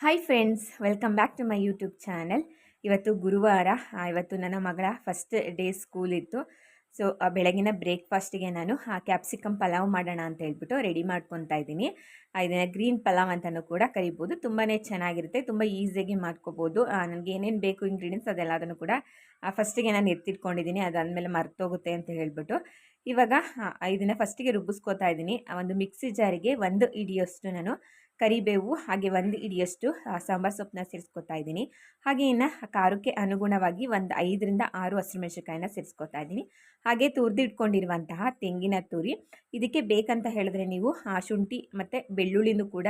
Hi friends welcome back to my YouTube channel ಇವತ್ತು ಗುರುವಾರ ಆ, ಇವತ್ತು ನನ್ನ ಮಗಳ ಫಸ್ಟ್ ಡೇ ಸ್ಕೂಲ್ ಇತ್ತು. ಸೊ ಬೆಳಗಿನ ಬ್ರೇಕ್ಫಾಸ್ಟಿಗೆ ನಾನು ಕ್ಯಾಪ್ಸಿಕಮ್ ಪಲಾವ್ ಮಾಡೋಣ ಅಂತ ಹೇಳ್ಬಿಟ್ಟು ರೆಡಿ ಮಾಡ್ಕೊತಾ ಇದ್ದೀನಿ. ಇದನ್ನು ಗ್ರೀನ್ ಪಲಾವ್ ಅಂತಲೂ ಕೂಡ ಕರಿಬೋದು. ತುಂಬಾ ಚೆನ್ನಾಗಿರುತ್ತೆ ತುಂಬ ಈಸಿಯಾಗಿ ಮಾಡ್ಕೋಬೋದು. ನನಗೆ ಏನೇನು ಬೇಕು ಇಂಗ್ರೀಡಿಯೆಂಟ್ಸ್ ಅದೆಲ್ಲದನ್ನು ಕೂಡ ಫಸ್ಟಿಗೆ ನಾನು ಎತ್ತಿಟ್ಕೊಂಡಿದ್ದೀನಿ. ಅದಾದಮೇಲೆ ಮರ್ತೋಗುತ್ತೆ ಅಂತ ಹೇಳ್ಬಿಟ್ಟು. ಇವಾಗ ಇದನ್ನು ಫಸ್ಟಿಗೆ ರುಬ್ಬಿಸ್ಕೋತಾ ಇದ್ದೀನಿ. ಆ ಒಂದು ಮಿಕ್ಸಿ ಜಾರಿಗೆ ಒಂದು ಇಡಿಯಷ್ಟು ನಾನು ಕರಿಬೇವು ಹಾಗೆ ಒಂದು ಇಡಿಯಷ್ಟು ಸಾಂಬಾರು ಸೊಪ್ಪನ್ನ ಸೇರಿಸ್ಕೊತಾ ಇದ್ದೀನಿ. ಹಾಗೆ ಇನ್ನು ಖಾರಕ್ಕೆ ಅನುಗುಣವಾಗಿ ಒಂದು ಐದರಿಂದ ಆರು ಹಸಿರುಮೆಣಸಿನ್ಕಾಯಿನ ಸೇರಿಸ್ಕೊತಾ ಇದ್ದೀನಿ. ಹಾಗೆ ತುರಿದಿಟ್ಕೊಂಡಿರುವಂತಹ ತೆಂಗಿನ ತುರಿ, ಇದಕ್ಕೆ ಬೇಕಂತ ಹೇಳಿದ್ರೆ ನೀವು, ಆ, ಶುಂಠಿ ಮತ್ತು ಬೆಳ್ಳುಳ್ಳಿನೂ ಕೂಡ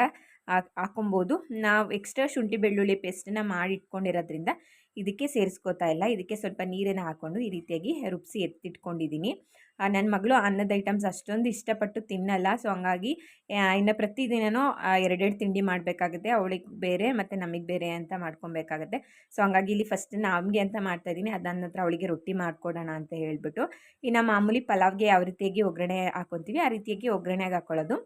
ಹಾಕ್- ಹಾಕೊಬೋದು ನಾವು ಎಕ್ಸ್ಟ್ರಾ ಶುಂಠಿ ಬೆಳ್ಳುಳ್ಳಿ ಪೇಸ್ಟನ್ನ ಮಾಡಿ ಇಟ್ಕೊಂಡಿರೋದ್ರಿಂದ ಇದಕ್ಕೆ ಸೇರಿಸ್ಕೋತಾ ಇಲ್ಲ. ಇದಕ್ಕೆ ಸ್ವಲ್ಪ ನೀರನ್ನು ಹಾಕ್ಕೊಂಡು ಈ ರೀತಿಯಾಗಿ ರುಬ್ಸಿ ಎತ್ತಿಟ್ಕೊಂಡಿದ್ದೀನಿ. ನನ್ನ ಮಗಳು ಅನ್ನದ ಐಟಮ್ಸ್ ಅಷ್ಟೊಂದು ಇಷ್ಟಪಟ್ಟು ತಿನ್ನಲ್ಲ. ಸೊ, ಹಂಗಾಗಿ ಇನ್ನು ಪ್ರತಿದಿನೂ ಎರಡೆರಡು ತಿಂಡಿ ಮಾಡಬೇಕಾಗುತ್ತೆ. ಅವಳಿಗೆ ಬೇರೆ ಮತ್ತು ನಮಗೆ ಬೇರೆ ಅಂತ ಮಾಡ್ಕೊಬೇಕಾಗತ್ತೆ. ಸೊ, ಹಂಗಾಗಿ ಇಲ್ಲಿ ಫಸ್ಟ್ ನಮಗೆ ಅಂತ ಮಾಡ್ತಾಯಿದ್ದೀನಿ ಅದಾದ ನಂತರ ಅವಳಿಗೆ ರೊಟ್ಟಿ ಮಾಡಿಕೊಡೋಣ ಅಂತ ಹೇಳಿಬಿಟ್ಟು. ಇನ್ನು ಮಾಮೂಲಿ ಪಲಾವ್ಗೆ ಯಾವ ರೀತಿಯಾಗಿ ಒಗ್ಗರಣೆ ಹಾಕ್ಕೊತೀವಿ ಆ ರೀತಿಯಾಗಿ ಒಗ್ಗರಣೆಗೆ ಹಾಕೊಳ್ಳೋದು.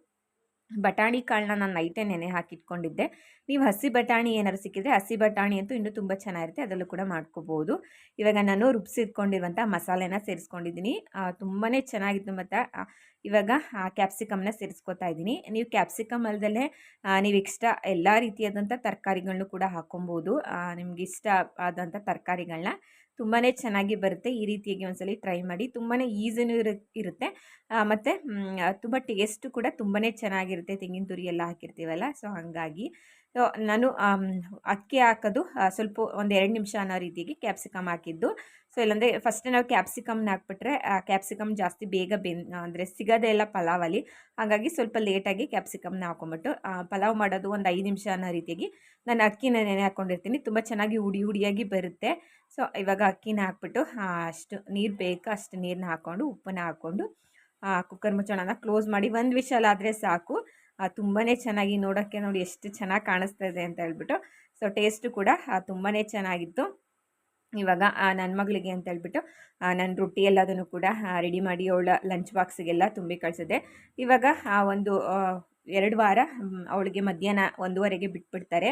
ಬಟಾಣಿ ಕಾಳನ್ನ ನಾನು ನೈಟೇ ನೆನೆ ಹಾಕಿಟ್ಕೊಂಡಿದ್ದೆ. ನೀವು ಹಸಿ ಬಟಾಣಿ ಏನಾದ್ರು ಸಿಕ್ಕಿದ್ರೆ ಹಸಿ ಬಟಾಣಿ ಅಂತೂ ಇನ್ನೂ ತುಂಬ ಚೆನ್ನಾಗಿರುತ್ತೆ, ಅದರಲ್ಲೂ ಕೂಡ ಮಾಡ್ಕೋಬೋದು. ಇವಾಗ ನಾನು ರುಬ್ಸಿಟ್ಕೊಂಡಿರುವಂಥ ಮಸಾಲೆನ ಸೇರಿಸ್ಕೊಂಡಿದ್ದೀನಿ. ತುಂಬಾ ಚೆನ್ನಾಗಿತ್ತು ಮತ್ತು ಇವಾಗ ಕ್ಯಾಪ್ಸಿಕಮ್ನ ಸೇರಿಸ್ಕೊತಾ ಇದ್ದೀನಿ. ನೀವು ಕ್ಯಾಪ್ಸಿಕಮ್ ಅಲ್ದಲ್ಲೇ ನೀವು ಎಕ್ಸ್ಟ್ರಾ ಎಲ್ಲ ರೀತಿಯಾದಂಥ ತರಕಾರಿಗಳನ್ನೂ ಕೂಡ ಹಾಕೊಬೋದು ನಿಮ್ಗೆ ಇಷ್ಟ ಆದಂಥ ತರಕಾರಿಗಳನ್ನ ತುಂಬಾ ಚೆನ್ನಾಗಿ ಬರುತ್ತೆ. ಈ ರೀತಿಯಾಗಿ ಒಂದ್ಸಲಿ ಟ್ರೈ ಮಾಡಿ. ತುಂಬಾ ಈಸಿನೂ ಇರು, ಇರುತ್ತೆ. ಮತ್ತು ತುಂಬ ಟೇಸ್ಟು ಕೂಡ ತುಂಬಾ ಚೆನ್ನಾಗಿರುತ್ತೆ. ತೆಂಗಿನ ತುರಿ ಎಲ್ಲ ಹಾಕಿರ್ತೀವಲ್ಲ, ಸೊ ಹಾಗಾಗಿ ನಾನು ಅಕ್ಕಿ ಹಾಕೋದು ಸ್ವಲ್ಪ ಒಂದು ಎರಡು ನಿಮಿಷ ಅನ್ನೋ ರೀತಿಗೆ ಕ್ಯಾಪ್ಸಿಕಮ್ ಹಾಕಿದ್ದು. ಸೊ, ಇಲ್ಲಾಂದರೆ ಫಸ್ಟ್ ನಾವು ಕ್ಯಾಪ್ಸಿಕಮ್ನ ಹಾಕ್ಬಿಟ್ರೆ ಕ್ಯಾಪ್ಸಿಕಮ್ ಜಾಸ್ತಿ ಬೇಗ ಬೆನ್, ಅಂದರೆ ಸಿಗೋದೇ ಇಲ್ಲ ಪಲಾವಲ್ಲಿ. ಹಾಗಾಗಿ ಸ್ವಲ್ಪ ಲೇಟಾಗಿ ಕ್ಯಾಪ್ಸಿಕಮ್ನ ಹಾಕೊಂಬಿಟ್ಟು ಪಲಾವ್ ಮಾಡೋದು ಒಂದು ಐದು ನಿಮಿಷ ಅನ್ನೋ ರೀತಿಯಾಗಿ ನಾನು ಅಕ್ಕಿನ ನೆನೆ ಹಾಕ್ಕೊಂಡಿರ್ತೀನಿ ತುಂಬ ಚೆನ್ನಾಗಿ ಹುಡಿ ಹುಡಿಯಾಗಿ ಬರುತ್ತೆ. ಸೊ, ಇವಾಗ ಅಕ್ಕಿನ ಹಾಕ್ಬಿಟ್ಟು ಅಷ್ಟು ನೀರು ಬೇಕು, ಅಷ್ಟು ನೀರನ್ನ ಹಾಕ್ಕೊಂಡು ಉಪ್ಪನ್ನ ಹಾಕ್ಕೊಂಡು ಕುಕ್ಕರ್ ಮುಚ್ಚೋಣನ ಕ್ಲೋಸ್ ಮಾಡಿ. ಒಂದು ವಿಷಲ್ ಆದರೆ ಸಾಕು. ತುಂಬಾ ಚೆನ್ನಾಗಿ ನೋಡೋಕ್ಕೆ ನೋಡಿ ಎಷ್ಟು ಚೆನ್ನಾಗಿ ಕಾಣಿಸ್ತಾ ಇದೆ ಅಂತ ಹೇಳ್ಬಿಟ್ಟು. ಸೊ ಟೇಸ್ಟು ಕೂಡ ತುಂಬಾ ಚೆನ್ನಾಗಿತ್ತು. ಇವಾಗ ನನ್ನ ಮಗಳಿಗೆ ಅಂತ ಹೇಳ್ಬಿಟ್ಟು ನಾನು ರೊಟ್ಟಿ ಎಲ್ಲದನ್ನು ಕೂಡ ರೆಡಿ ಮಾಡಿ ಅವಳ ಲಂಚ್ ಬಾಕ್ಸಿಗೆಲ್ಲ ತುಂಬಿ ಕಳಿಸಿದೆ. ಇವಾಗ, ಆ, ಒಂದು ಎರಡು ವಾರ ಅವಳಿಗೆ ಮಧ್ಯಾಹ್ನ ಒಂದೂವರೆಗೆ ಬಿಟ್ಬಿಡ್ತಾರೆ.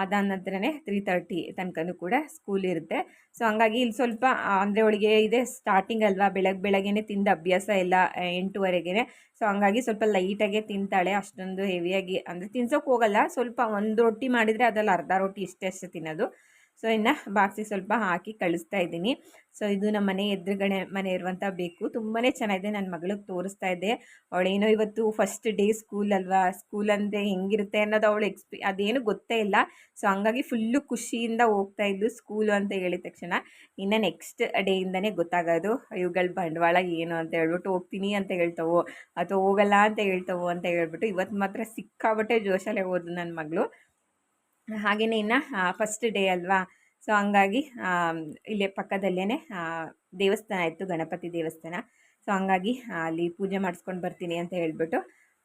ಅದಾದ ನಂತರನೇ ತ್ರೀ ತರ್ಟಿ ತನಕನೂ ಕೂಡ ಸ್ಕೂಲ್ ಇರುತ್ತೆ. ಸೊ ಹಂಗಾಗಿ ಇಲ್ಲಿ ಸ್ವಲ್ಪ ಅಂದರೆ ಅವಳಿಗೆ ಇದೆ ಸ್ಟಾರ್ಟಿಂಗ್ ಅಲ್ವಾ ಬೆಳಗ್ಗೆ ಬೆಳಗ್ಗೆನೇ ತಿಂದ ಅಭ್ಯಾಸ ಇಲ್ಲ ಎಂಟುವರೆಗೆ ಸೊ ಹಂಗಾಗಿ ಸ್ವಲ್ಪ ಲೈಟಾಗೆ ತಿಂತಾಳೆ, ಅಷ್ಟೊಂದು ಹೆವಿಯಾಗಿ ಅಂದರೆ ತಿನ್ಸೋಕೆ ಹೋಗಲ್ಲ. ಸ್ವಲ್ಪ ಒಂದು ರೊಟ್ಟಿ ಮಾಡಿದರೆ ಅದರಲ್ಲಿ ಅರ್ಧ ರೊಟ್ಟಿ ಇಷ್ಟೇ ಅಷ್ಟೇ ತಿನ್ನೋದು. ಸೊ ಇನ್ನು ಬಾಕ್ಸಿಗೆ ಸ್ವಲ್ಪ ಹಾಕಿ ಕಳಿಸ್ತಾ ಇದ್ದೀನಿ. ಸೊ ಇದು ನಮ್ಮ ಮನೆ ಎದುರುಗಡೆ ಮನೆ ಇರುವಂಥ ಬೇಕು. ತುಂಬಾ ಚೆನ್ನಾಗಿದೆ. ನನ್ನ ಮಗಳಿಗೆ ತೋರಿಸ್ತಾ ಇದ್ದೆ. ಅವಳೇನೋ ಇವತ್ತು ಫಸ್ಟ್ ಡೇ ಸ್ಕೂಲ್ ಅಲ್ವಾ? ಸ್ಕೂಲ್ ಅಂದರೆ ಹೆಂಗಿರುತ್ತೆ ಅನ್ನೋದು ಅವಳು ಎಕ್ಸ್ಪಿ ಅದೇನು ಗೊತ್ತೇ ಇಲ್ಲ. ಸೊ ಹಂಗಾಗಿ ಫುಲ್ಲು ಖುಷಿಯಿಂದ ಹೋಗ್ತಾ ಇದ್ದು ಸ್ಕೂಲು ಅಂತ ಹೇಳಿದ ತಕ್ಷಣ. ಇನ್ನು ನೆಕ್ಸ್ಟ್ ಡೇಯಿಂದನೇ ಗೊತ್ತಾಗೋದು. ಇವುಗಳ ಬಂಡವಾಳ ಏನು ಅಂತ ಹೇಳ್ಬಿಟ್ಟು ಹೋಗ್ತೀನಿ ಅಂತ ಹೇಳ್ತವೋ? ಅಥವಾ ಹೋಗಲ್ಲ ಅಂತ ಹೇಳ್ತಾವೋ ಅಂತ ಹೇಳ್ಬಿಟ್ಟು ಇವತ್ತು ಮಾತ್ರ ಸಿಕ್ಕಾಬಟ್ಟೆ ಜೋಶಲ್ಲೇ ಹೋದ್ಲು ನನ್ನ ಮಗಳು. ಹಾಗೆಯೇ ಇನ್ನು ಫಸ್ಟ್ ಡೇ ಅಲ್ವಾ? ಸೊ ಹಂಗಾಗಿ ಇಲ್ಲೇ ಪಕ್ಕದಲ್ಲೇ ದೇವಸ್ಥಾನ ಇತ್ತು, ಗಣಪತಿ ದೇವಸ್ಥಾನ. ಸೊ ಹಂಗಾಗಿ, ಅಲ್ಲಿ ಪೂಜೆ ಮಾಡಿಸ್ಕೊಂಡು ಬರ್ತೀನಿ ಅಂತ ಹೇಳ್ಬಿಟ್ಟು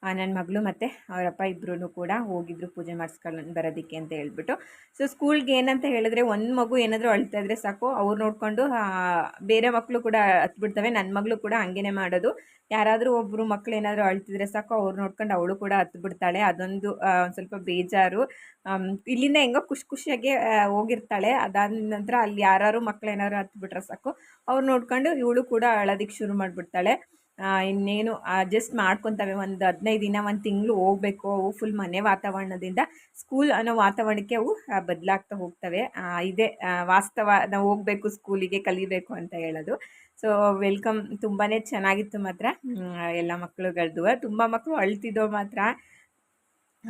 ನನ್ನ ಮಗಳು ಮತ್ತು ಅವರಪ್ಪ ಇಬ್ಬರೂ ಕೂಡ ಹೋಗಿದ್ರು ಪೂಜೆ ಮಾಡಿಸ್ಕೊಂಡು ಬರೋದಕ್ಕೆ ಅಂತ ಹೇಳ್ಬಿಟ್ಟು. ಸೊ ಸ್ಕೂಲ್ಗೆ ಏನಂತ ಹೇಳಿದ್ರೆ ಒಂದು ಮಗು ಏನಾದರೂ ಅಳ್ತಾ ಇದ್ರೆ ಸಾಕು. ಅವ್ರು ನೋಡಿಕೊಂಡು ಬೇರೆ ಮಕ್ಕಳು ಕೂಡ ಹತ್ಬಿಡ್ತವೆ. ನನ್ನ ಮಗಳು ಕೂಡ ಹಂಗೇನೆ ಮಾಡೋದು. ಯಾರಾದರೂ ಒಬ್ಬರು ಮಕ್ಕಳು ಏನಾದರೂ ಅಳ್ತಿದ್ರೆ ಸಾಕು. ಅವ್ರು ನೋಡ್ಕೊಂಡು ಅವಳು ಕೂಡ ಹತ್ಬಿಡ್ತಾಳೆ. ಅದೊಂದು ಸ್ವಲ್ಪ ಬೇಜಾರು. ಇಲ್ಲಿಂದ ಹೆಂಗೋ ಖುಷಿ ಖುಷಿಯಾಗಿ ಹೋಗಿರ್ತಾಳೆ. ಅದಾದ ನಂತರ ಅಲ್ಲಿ ಯಾರು ಮಕ್ಕಳು ಏನಾದ್ರು ಹತ್ಬಿಟ್ರೆ ಸಾಕು. ಅವ್ರು ನೋಡ್ಕೊಂಡು ಇವಳು ಕೂಡ ಅಳೋದಕ್ಕೆ ಶುರು ಮಾಡಿಬಿಡ್ತಾಳೆ. ಇನ್ನೇನು ಅಡ್ಜಸ್ಟ್ ಮಾಡ್ಕೊತವೆ. ಒಂದು ಹದಿನೈದು ದಿನ, ಒಂದು ತಿಂಗಳು ಹೋಗ್ಬೇಕು. ಅವು ಫುಲ್ ಮನೆ ವಾತಾವರಣದಿಂದ ಸ್ಕೂಲ್ ಅನ್ನೋ ವಾತಾವರಣಕ್ಕೆ ಅವು ಬದಲಾಗ್ತಾ ಹೋಗ್ತವೆ. ಇದೇ ವಾಸ್ತವ, ನಾವು ಹೋಗಬೇಕು ಸ್ಕೂಲಿಗೆ ಕಲಿಬೇಕು ಅಂತ ಹೇಳೋದು. ಸೊ ವೆಲ್ಕಮ್ ತುಂಬಾ ಚೆನ್ನಾಗಿತ್ತು ಮಾತ್ರ. ಎಲ್ಲ ಮಕ್ಕಳುಗಳ್ದು ತುಂಬ ಮಕ್ಕಳು ಅಳ್ತಿದ್ದೋ ಮಾತ್ರ.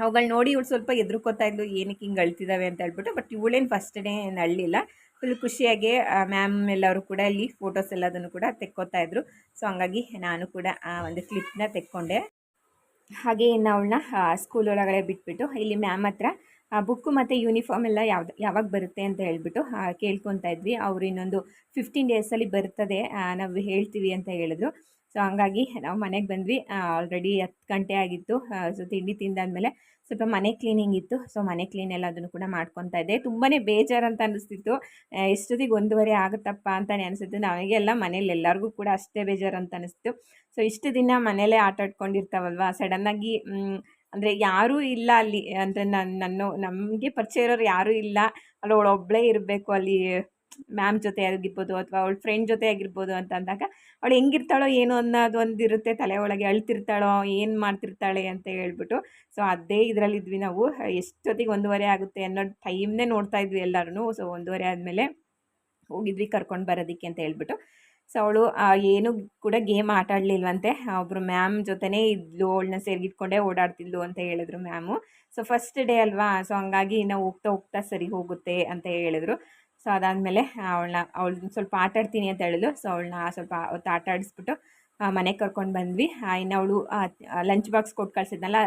ಅವುಗಳು ನೋಡಿ ಇವಳು ಸ್ವಲ್ಪ ಎದುರುಕೋತಾ ಇದ್ಲು, ಏನಕ್ಕೆ ಹಿಂಗೆ ಅಳ್ತಿದ್ದಾವೆ ಅಂತ ಹೇಳ್ಬಿಟ್ಟು ಬಟ್ ಇವಳೇನು ಫಸ್ಟ್ ಡೇ ಏನು ಅಳ್ಳಿಲ್ಲ. ಫುಲ್ ಖುಷಿಯಾಗಿ ಮ್ಯಾಮ್ ಎಲ್ಲರೂ ಕೂಡ ಇಲ್ಲಿ ಫೋಟೋಸ್ ಎಲ್ಲದನ್ನು ಕೂಡ ತೆಕ್ಕೋತಾ ಇದ್ರು. ಸೊ ಹಂಗಾಗಿ ನಾನು ಕೂಡ ಆ ಒಂದು ಕ್ಲಿಪ್ನ ತೆಕ್ಕೊಂಡೆ. ಹಾಗೆ ಇನ್ನು ಅವಳನ್ನ ಸ್ಕೂಲ್ ಒಳಗಡೆ ಬಿಟ್ಬಿಟ್ಟು, ಇಲ್ಲಿ ಮ್ಯಾಮ್ ಹತ್ರ ಬುಕ್ಕು ಮತ್ತು ಯೂನಿಫಾರ್ಮ್ ಎಲ್ಲ ಯಾವ್ದು, ಯಾವಾಗ ಬರುತ್ತೆ ಅಂತ ಹೇಳ್ಬಿಟ್ಟು ಕೇಳ್ಕೊತಾ ಇದ್ವಿ. ಅವರು ಇನ್ನೊಂದು ಫಿಫ್ಟೀನ್ ಡೇಸಲ್ಲಿ ಬರ್ತದೆ ನಾವು ಹೇಳ್ತೀವಿ ಅಂತ ಹೇಳಿದ್ರು. ಸೊ ಹಂಗಾಗಿ ನಾವು ಮನೆಗೆ ಬಂದ್ವಿ. ಆಲ್ರೆಡಿ ಹತ್ತು ಗಂಟೆ ಆಗಿತ್ತು. ಸೊ ತಿಂಡಿ ತಿಂದಾದಮೇಲೆ ಸ್ವಲ್ಪ ಮನೆ ಕ್ಲೀನಿಂಗ್ ಇತ್ತು. ಸೊ ಮನೆ ಕ್ಲೀನ್ ಎಲ್ಲ ಅದನ್ನು ಕೂಡ ಮಾಡ್ಕೊತಾ ಇದ್ದೆ. ತುಂಬಾ ಬೇಜಾರು ಅಂತ ಅನಿಸ್ತಿತ್ತು. ಎಷ್ಟೊತ್ತಿಗೆ ಒಂದೂವರೆ ಆಗುತ್ತಪ್ಪ ಅಂತಲೇ ಅನಿಸುತ್ತೆ. ನಮಗೆಲ್ಲ ಮನೇಲಿ ಎಲ್ಲರಿಗೂ ಕೂಡ ಅಷ್ಟೇ ಬೇಜಾರು ಅಂತ ಅನಿಸ್ತು ಸೊ ಇಷ್ಟು ದಿನ ಮನೇಲೇ ಆಟ ಆಡ್ಕೊಂಡಿರ್ತಾವಲ್ವ? ಸಡನ್ನಾಗಿ ಅಂದರೆ ಯಾರೂ ಇಲ್ಲ ಅಲ್ಲಿ. ಅಂದರೆ ನನ್ನ ನನ್ನ, ನಮಗೆ ಪರಿಚಯ ಇರೋರು ಯಾರೂ ಇಲ್ಲ. ಅಲ್ಲಿ ಅವಳು ಒಬ್ಬಳೇ ಇರಬೇಕು ಅಲ್ಲಿ. ಮ್ಯಾಮ್ ಜೊತೆ ಆಗಿರ್ಬೋದು ಅಥವಾ ಅವಳ ಫ್ರೆಂಡ್ ಜೊತೆ ಆಗಿರ್ಬೋದು ಅಂತ ಅಂದಾಗ, ಅವಳು ಹೆಂಗಿರ್ತಾಳೋ ಏನು ಅನ್ನೋದು ಒಂದು ಇರುತ್ತೆ ತಲೆ ಒಳಗೆ ಅಳ್ತಿರ್ತಾಳೋ, ಏನು ಮಾಡ್ತಿರ್ತಾಳೆ ಅಂತ ಹೇಳ್ಬಿಟ್ಟು. ಸೊ ಅದೇ ಇದರಲ್ಲಿದ್ವಿ ನಾವು. ಎಷ್ಟೊತ್ತಿಗೆ ಒಂದೂವರೆ ಆಗುತ್ತೆ ಅನ್ನೋ ಟೈಮ್ನೇ ನೋಡ್ತಾ ಇದ್ವಿ ಎಲ್ಲರೂ ಸೊ ಒಂದೂವರೆ ಆದಮೇಲೆ ಹೋಗಿದ್ವಿ ಕರ್ಕೊಂಡು ಬರೋದಕ್ಕೆ ಅಂತ ಹೇಳ್ಬಿಟ್ಟು. ಸೊ ಅವಳು ಏನು ಕೂಡ ಗೇಮ್ ಆಟ ಆಡಲಿಲ್ವಂತೆ. ಒಬ್ಬರು ಮ್ಯಾಮ್ ಜೊತೆನೇ ಇದ್ಲು, ಅವಳನ್ನ ಸೇರಿಗಿಟ್ಕೊಂಡೇ ಓಡಾಡ್ತಿದ್ಲು ಅಂತ ಹೇಳಿದ್ರು ಮ್ಯಾಮು ಸೊ ಫಸ್ಟ್ ಡೇ ಅಲ್ವಾ? ಸೊ ಹಂಗಾಗಿ ನಾವು ಹೋಗ್ತಾ ಹೋಗ್ತಾ ಸರಿ ಹೋಗುತ್ತೆ ಅಂತ ಹೇಳಿದ್ರು. ಸೊ ಅದಾದಮೇಲೆ ಅವಳನ್ನ ಅವಳು ಸ್ವಲ್ಪ ಆಟ ಆಡ್ತೀನಿ ಅಂತ ಹೇಳಿದ್ಲು. ಸೊ ಅವಳನ್ನ ಸ್ವಲ್ಪ ಹೊತ್ತು ಆಟ ಆಡಿಸ್ಬಿಟ್ಟು ಮನೆಗೆ ಕರ್ಕೊಂಡು ಬಂದ್ವಿ. ಇನ್ನು ಅವಳು ಲಂಚ್ ಬಾಕ್ಸ್ ಕೊಟ್ಟು ಕಳ್ಸಿದ್ನಲ್ಲ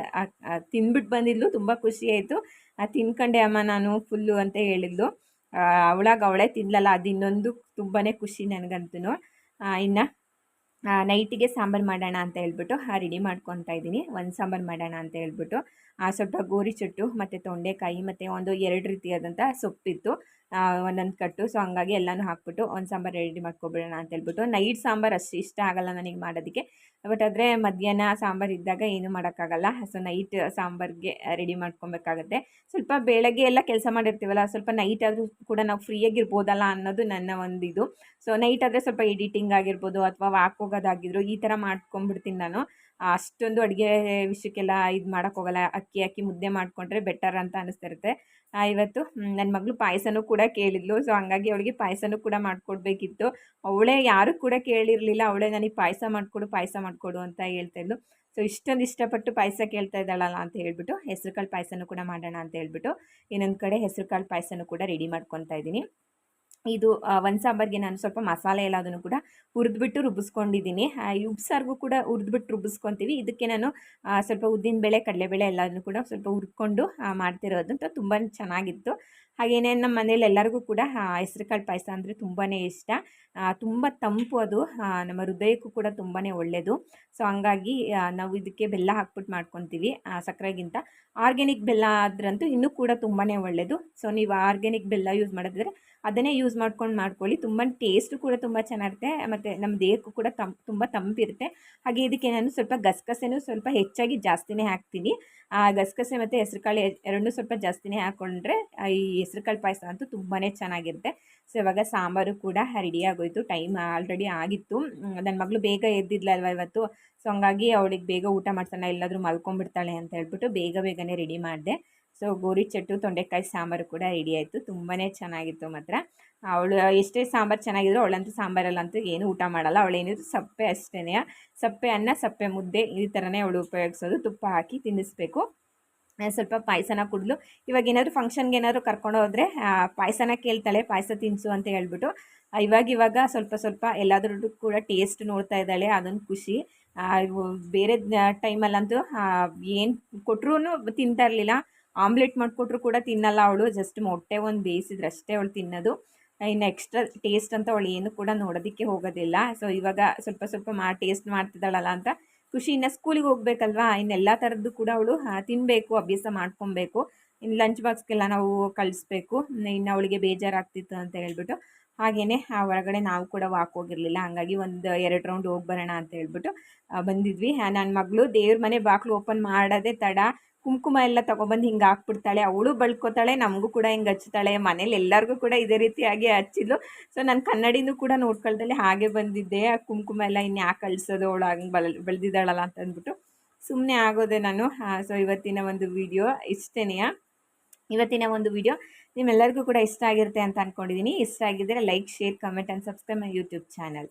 ತಿಂದ್ಬಿಟ್ಟು ಬಂದಿದ್ಲು. ತುಂಬ ಖುಷಿಯಾಯಿತು ತಿನ್ಕೊಂಡೆ ಅಮ್ಮ ನಾನು ಫುಲ್ಲು ಅಂತ ಹೇಳಿದ್ಲು. ಅವಳಾಗ ಅವಳೇ ತಿನ್ನಲಲ್ಲ ಅದು ಇನ್ನೊಂದು ತುಂಬಾ ಖುಷಿ ನನಗಂತೂ ಇನ್ನು ನೈಟಿಗೆ ಸಾಂಬಾರು ಮಾಡೋಣ ಅಂತ ಹೇಳ್ಬಿಟ್ಟು ರೆಡಿ ಮಾಡ್ಕೊತಾ ಇದ್ದೀನಿ. ಒಂದು ಸಾಂಬಾರು ಮಾಡೋಣ ಅಂತ ಹೇಳ್ಬಿಟ್ಟು ಸ್ವಲ್ಪ ಗೋರಿ ಚುಟ್ಟು ಮತ್ತು ತೊಂಡೆಕಾಯಿ ಮತ್ತು ಒಂದು ಎರಡು ರೀತಿಯಾದಂಥ ಸೊಪ್ಪಿತ್ತು. ಒಂದೊಂದು ಕಟ್ಟು. ಸೊ ಹಂಗಾಗಿ ಎಲ್ಲನೂ ಹಾಕ್ಬಿಟ್ಟು ಒಂದು ಸಾಂಬಾರು ರೆಡಿ ಮಾಡ್ಕೊಬಿಡೋಣ ಅಂತ ಹೇಳ್ಬಿಟ್ಟು ನೈಟ್ ಸಾಂಬಾರು ಅಷ್ಟು ಇಷ್ಟ ಆಗಲ್ಲ ನನಗೆ ಮಾಡೋದಕ್ಕೆ. ಬಟ್ ಆದರೆ ಮಧ್ಯಾಹ್ನ ಸಾಂಬಾರು ಇದ್ದಾಗ ಏನೂ ಮಾಡೋಕ್ಕಾಗಲ್ಲ. ಸೊ ನೈಟ್ ಸಾಂಬಾರಿಗೆ ರೆಡಿ ಮಾಡ್ಕೊಬೇಕಾಗತ್ತೆ. ಸ್ವಲ್ಪ ಬೆಳಗ್ಗೆ ಎಲ್ಲ ಕೆಲಸ ಮಾಡಿರ್ತೀವಲ್ಲ, ಸ್ವಲ್ಪ ನೈಟ್ ಆದರೂ ಕೂಡ ನಾವು ಫ್ರೀಯಾಗಿರ್ಬೋದಲ್ಲ ಅನ್ನೋದು ನನ್ನ ಒಂದು ಇದು ಸೊ ನೈಟ್ ಆದರೆ ಸ್ವಲ್ಪ ಎಡಿಟಿಂಗ್ ಆಗಿರ್ಬೋದು ಅಥವಾ ವಾಕ್ ಹೋಗೋದಾಗಿದ್ರು ಈ ಥರ ಮಾಡ್ಕೊಂಬಿಡ್ತೀನಿ ನಾನು. ಅಷ್ಟೊಂದು ಅಡುಗೆ ವಿಷಯಕ್ಕೆಲ್ಲ ಇದು ಮಾಡೋಕ್ಕೋಗಲ್ಲ ಅಕ್ಕಿ ಅಕ್ಕಿ ಮುದ್ದೆ ಮಾಡಿಕೊಂಡ್ರೆ ಬೆಟರ್ ಅಂತ ಅನಿಸ್ತಿರುತ್ತೆ. ಇವತ್ತು ನನ್ನ ಮಗಳು ಪಾಯಸನೂ ಕೂಡ ಕೇಳಿದ್ಲು. ಸೊ ಹಂಗಾಗಿ ಅವಳಿಗೆ ಪಾಯಸನೂ ಕೂಡ ಮಾಡಿಕೊಡ್ಬೇಕಿತ್ತು. ಅವಳೇ ಯಾರೂ ಕೂಡ ಕೇಳಿರಲಿಲ್ಲ. ಅವಳೇ ನನಗೆ ಪಾಯಸ ಮಾಡಿಕೊಡು ಪಾಯಸ ಮಾಡಿಕೊಡು ಅಂತ ಹೇಳ್ತಾಯಿದ್ಲು ಸೊ ಇಷ್ಟೊಂದು ಇಷ್ಟಪಟ್ಟು ಪಾಯಸ ಕೇಳ್ತಾ ಇದ್ದಾಳಲ್ಲ ಅಂತ ಹೇಳ್ಬಿಟ್ಟು ಹೆಸರು ಕಾಳು ಪಾಯಸನೂ ಕೂಡ ಮಾಡೋಣ ಅಂತ ಹೇಳ್ಬಿಟ್ಟು, ಇನ್ನೊಂದು ಕಡೆ ಹೆಸರು ಕಾಳು ಪಾಯಸನೂ ಕೂಡ ರೆಡಿ ಮಾಡ್ಕೊತಾ ಇದ್ದೀನಿ. ಇದು ಒಂದು ಸಾಂಬಾರಿಗೆ ನಾನು ಸ್ವಲ್ಪ ಮಸಾಲೆ ಎಲ್ಲ ಅದನ್ನು ಕೂಡ ಹುರಿದ್ಬಿಟ್ಟು ರುಬ್ಬಿಸ್ಕೊಂಡಿದ್ದೀನಿ. ಉಪ್ಸಾರಿಗೂ ಕೂಡ ಹುರಿದ್ಬಿಟ್ಟು ರುಬ್ಬಿಸ್ಕೊತೀವಿ. ಇದಕ್ಕೆ ನಾನು ಸ್ವಲ್ಪ ಉದ್ದಿನ ಬೇಳೆ, ಕಡಲೆಬೇಳೆ ಎಲ್ಲದನ್ನು ಕೂಡ ಸ್ವಲ್ಪ ಹುರ್ಕೊಂಡು ಮಾಡ್ತಿರೋದಂತ ತುಂಬಾ ಚೆನ್ನಾಗಿತ್ತು. ಹಾಗೆಯೇ ನಮ್ಮ ಮನೇಲಿ ಎಲ್ಲರಿಗೂ ಕೂಡ ಹೆಸ್ರು ಕಾಳು ಪಾಯಸ ಅಂದರೆ ತುಂಬಾ ಇಷ್ಟ. ತುಂಬ ತಂಪು ಅದು. ನಮ್ಮ ಹೃದಯಕ್ಕೂ ಕೂಡ ತುಂಬಾ ಒಳ್ಳೆಯದು ಸೊ, ಹಂಗಾಗಿ ನಾವು ಇದಕ್ಕೆ ಬೆಲ್ಲ ಹಾಕ್ಬಿಟ್ಟು ಮಾಡ್ಕೊತೀವಿ. ಸಕ್ಕರೆಗಿಂತ. ಆರ್ಗ್ಯಾನಿಕ್ ಬೆಲ್ಲ ಆದ್ರಂತೂ ಇನ್ನೂ ಕೂಡ ತುಂಬಾ ಒಳ್ಳೆಯದು ಸೊ, ನೀವು ಆರ್ಗ್ಯಾನಿಕ್ ಬೆಲ್ಲ ಯೂಸ್ ಮಾಡಿದ್ರೆ ಅದನ್ನೇ ಯೂಸ್ ಮಾಡ್ಕೊಂಡು ಮಾಡ್ಕೊಳ್ಳಿ. ತುಂಬ ಟೇಸ್ಟು ಕೂಡ ತುಂಬ ಚೆನ್ನಾಗಿರುತ್ತೆ. ಮತ್ತು ನಮ್ಮ ದೇಹಕ್ಕೂ ಕೂಡ ತಂ, ತುಂಬ ತಂಪಿರುತ್ತೆ. ಹಾಗೆ ಇದಕ್ಕೆ ನಾನು ಸ್ವಲ್ಪ ಗಸಗಸೆನೂ ಸ್ವಲ್ಪ ಹೆಚ್ಚಾಗಿ ಜಾಸ್ತಿನೇ ಹಾಕ್ತೀನಿ. ಆ ಗಸಗಸೆ ಮತ್ತು ಹೆಸರುಕಾಳು ಎರಡನ್ನೂ ಸ್ವಲ್ಪ ಜಾಸ್ತಿನೇ ಹಾಕ್ಕೊಂಡ್ರೆ ಈ ಹೆಸರುಕಾಳು ಪಾಯಸ ಅಂತೂ ತುಂಬಾ ಚೆನ್ನಾಗಿರುತ್ತೆ. ಸೊ ಇವಾಗ ಸಾಂಬಾರು ಕೂಡ ರೆಡಿ ಟೈಮ್ ಆಲ್ರೆಡಿ ಆಗಿತ್ತು. ನನ್ನ ಮಗಳು ಬೇಗ ಎದ್ದಿದ್ಲಲ್ವ ಇವತ್ತು. ಸೊ ಹಂಗಾಗಿ ಅವಳಿಗೆ ಬೇಗ ಊಟ ಮಾಡ್ಸೋಣ ಎಲ್ಲಾದರೂ ಮಲ್ಕೊಂಡ್ಬಿಡ್ತಾಳೆ ಅಂತ ಹೇಳ್ಬಿಟ್ಟು ಬೇಗ ಬೇಗನೆ ರೆಡಿ ಮಾಡಿದೆ. ಸೊ ಗೋರಿ ಚಟ್ಟು, ತೊಂಡೆಕಾಯಿ ಸಾಂಬಾರು ಕೂಡ ರೆಡಿ ಆಯಿತು. ತುಂಬಾ ಚೆನ್ನಾಗಿತ್ತು ಮಾತ್ರ. ಅವಳು ಎಷ್ಟೇ ಸಾಂಬಾರು ಚೆನ್ನಾಗಿದ್ರು ಅವಳಂತೂ ಸಾಂಬಾರಲ್ಲಂತೂ ಏನು ಊಟ ಮಾಡಲ್ಲ. ಅವಳೇನಿದ್ರು ಸಪ್ಪೆ ಅಷ್ಟೇ ಸಪ್ಪೆ ಅನ್ನ, ಸಪ್ಪೆ ಮುದ್ದೆ ಈ ಥರನೇ ಅವಳು ಉಪಯೋಗಿಸೋದು. ತುಪ್ಪ ಹಾಕಿ ತಿನ್ನಿಸ್ಬೇಕು ಸ್ವಲ್ಪ ಪಾಯಸನ ಕುಡ್ಲು ಇವಾಗ ಏನಾದರೂ ಫಂಕ್ಷನ್ಗೆ ಏನಾದರೂ ಕರ್ಕೊಂಡು ಹೋದರೆ ಪಾಯಸನ ಕೇಳ್ತಾಳೆ, ಪಾಯಸ ತಿನ್ನಿಸು ಅಂತ ಹೇಳ್ಬಿಟ್ಟು. ಇವಾಗ ಇವಾಗ ಸ್ವಲ್ಪ ಸ್ವಲ್ಪ ಎಲ್ಲಾದ್ರೂ ಕೂಡ ಟೇಸ್ಟ್ ನೋಡ್ತಾ ಇದ್ದಾಳೆ. ಅದೊಂದು ಖುಷಿ. ಬೇರೆ ಟೈಮಲ್ಲಂತೂ ಏನು ಕೊಟ್ಟರು ತಿಂತಾ ಇರಲಿಲ್ಲ. ಆಮ್ಲೆಟ್ ಮಾಡಿಕೊಟ್ರು ಕೂಡ ತಿನ್ನಲ್ಲ ಅವಳು. ಜಸ್ಟ್ ಮೊಟ್ಟೆ ಒಂದು ಬೇಯಿಸಿದ್ರೆ ಅಷ್ಟೇ ಅವಳು ತಿನ್ನೋದು. ಇನ್ನು ಎಕ್ಸ್ಟ್ರಾ ಟೇಸ್ಟ್ ಅಂತ ಅವಳು ಏನು ಕೂಡ ನೋಡೋದಕ್ಕೆ ಹೋಗೋದಿಲ್ಲ. ಸೊ ಇವಾಗ ಸ್ವಲ್ಪ ಸ್ವಲ್ಪ ಮಾ ಟೇಸ್ಟ್ ಮಾಡ್ತಿದ್ದಾಳಲ್ಲ ಅಂತ ಖುಷಿ. ಇನ್ನು ಸ್ಕೂಲಿಗೆ ಹೋಗ್ಬೇಕಲ್ವಾ? ಇನ್ನೆಲ್ಲ ಥರದ್ದು ಕೂಡ ಅವಳು ತಿನ್ನಬೇಕು ಅಭ್ಯಾಸ ಮಾಡ್ಕೊಬೇಕು. ಇನ್ನು ಲಂಚ್ ಬಾಕ್ಸ್ಗೆಲ್ಲ ನಾವು ಕಳಿಸ್ಬೇಕು. ಇನ್ನು ಅವಳಿಗೆ ಬೇಜಾರಾಗ್ತಿತ್ತು ಅಂತ ಹೇಳ್ಬಿಟ್ಟು. ಆ ಹೊರಗಡೆ ನಾವು ಕೂಡ ವಾಕ್ ಹೋಗಿರಲಿಲ್ಲ. ಹಾಗಾಗಿ ಒಂದು ಎರಡು ರೌಂಡ್ ಹೋಗಿ ಬರೋಣ ಅಂತ ಹೇಳ್ಬಿಟ್ಟು ಬಂದಿದ್ವಿ. ನನ್ನ ಮಗಳು ದೇವ್ರ ಮನೆ ಬಾಗಿಲು ಓಪನ್ ಮಾಡೋದೇ ತಡ. ಕುಂಕುಮ ಎಲ್ಲ ತೊಗೊಬಂದು ಹಿಂಗೆ ಹಾಕ್ಬಿಡ್ತಾಳೆ. ಅವಳು ಬಳ್ಕೊತಾಳೆ, ನಮಗೂ ಕೂಡ ಹಿಂಗೆ ಹಚ್ಚುತ್ತಾಳೆ ಮನೇಲಿ ಎಲ್ಲರಿಗೂ ಕೂಡ ಇದೇ ರೀತಿಯಾಗಿ ಹಚ್ಚಿದ್ಲು. ಸೊ ನಾನು ಕನ್ನಡಿನೂ ಕೂಡ ನೋಡ್ಕೊಳ್ದಲ್ಲಿ ಹಾಗೆ ಬಂದಿದ್ದೆ. ಆ, ಕುಂಕುಮ ಎಲ್ಲ ಇನ್ನು ಯಾಕೆ ಕಳಿಸೋದು? ಅವಳು ಹಂಗೆ ಬಲ್, ಬೆಳೆದಿದ್ದಾಳಲ್ಲ ಅಂತ ಅಂದ್ಬಿಟ್ಟು ಸುಮ್ಮನೆ ಆಗೋದೆ ನಾನು. ಸೊ ಇವತ್ತಿನ ಒಂದು ವಿಡಿಯೋ ಇಷ್ಟೇನೆಯಾ ಇವತ್ತಿನ ಒಂದು ವಿಡಿಯೋ ನಿಮ್ಮೆಲ್ಲರಿಗೂ ಕೂಡ ಇಷ್ಟ ಆಗಿರುತ್ತೆ ಅಂತ ಅಂದ್ಕೊಂಡಿದ್ದೀನಿ ಇಷ್ಟ ಆಗಿದ್ದರೆ like share comment and subscribe my YouTube channel